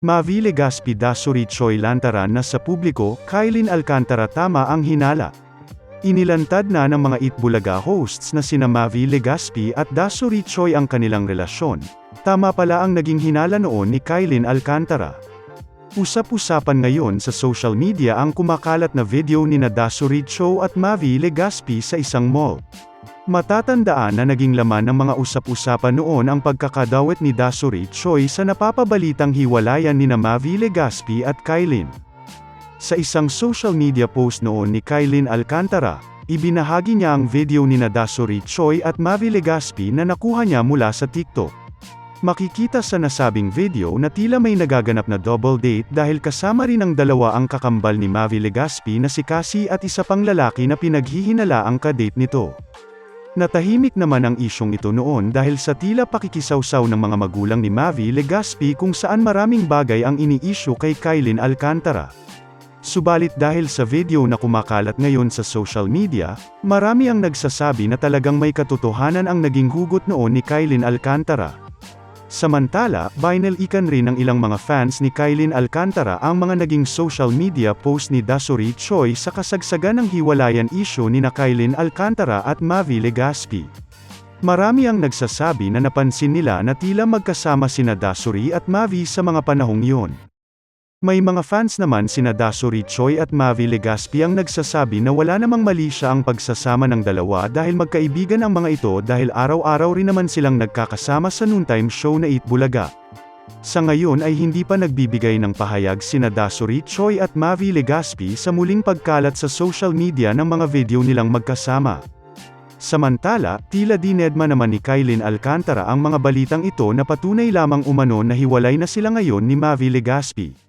Mavi Legaspi Dasuri Choi lantaran na sa publiko, Kylin Alcantara tama ang hinala. Inilantad na ng mga Itbulaga hosts na sina Mavi Legaspi at Dasuri Choi ang kanilang relasyon. Tama pala ang naging hinala noon ni Kylin Alcantara. Usap-usapan ngayon sa social media ang kumakalat na video ni na Dasuri Choi at Mavi Legaspi sa isang mall. Matatandaan na naging laman ng mga usap-usapan noon ang pagkakadawit ni Dasuri Choi sa napapabalitang hiwalayan ni Mavi Legaspi at Kylin. Sa isang social media post noon ni Kylin Alcantara, ibinahagi niya ang video ni na Dasuri Choi at Mavi Legaspi na nakuha niya mula sa TikTok. Makikita sa nasabing video na tila may nagaganap na double date dahil kasama rin ang dalawa ang kakambal ni Mavi Legaspi na si Cassie at isa pang lalaki na pinaghihinala ang kadate nito. Natahimik naman ang isyong ito noon dahil sa tila pakikisawsaw ng mga magulang ni Mavi Legaspi kung saan maraming bagay ang ini-issue kay Kylin Alcantara. Subalit dahil sa video na kumakalat ngayon sa social media, marami ang nagsasabi na talagang may katotohanan ang naging hugot noon ni Kylin Alcantara. Samantala, binalikan rin ng ilang mga fans ni Kylin Alcantara ang mga naging social media post ni Dasuri Choi sa kasagsagan ng hiwalayan issue ni na Kylin Alcantara at Mavi Legaspi. Marami ang nagsasabi na napansin nila na tila magkasama sina Dasuri at Mavi sa mga panahong iyon. May mga fans naman sina Dasuri Choi at Mavi Legaspi ang nagsasabi na wala namang mali siya ang pagsasama ng dalawa dahil magkaibigan ang mga ito dahil araw-araw rin naman silang nagkakasama sa noontime show na Eat Bulaga. Sa ngayon ay hindi pa nagbibigay ng pahayag sina Dasuri Choi at Mavi Legaspi sa muling pagkalat sa social media ng mga video nilang magkasama. Samantala, tila dinedma naman ni Kylin Alcantara ang mga balitang ito na patunay lamang umano na hiwalay na sila ngayon ni Mavi Legaspi.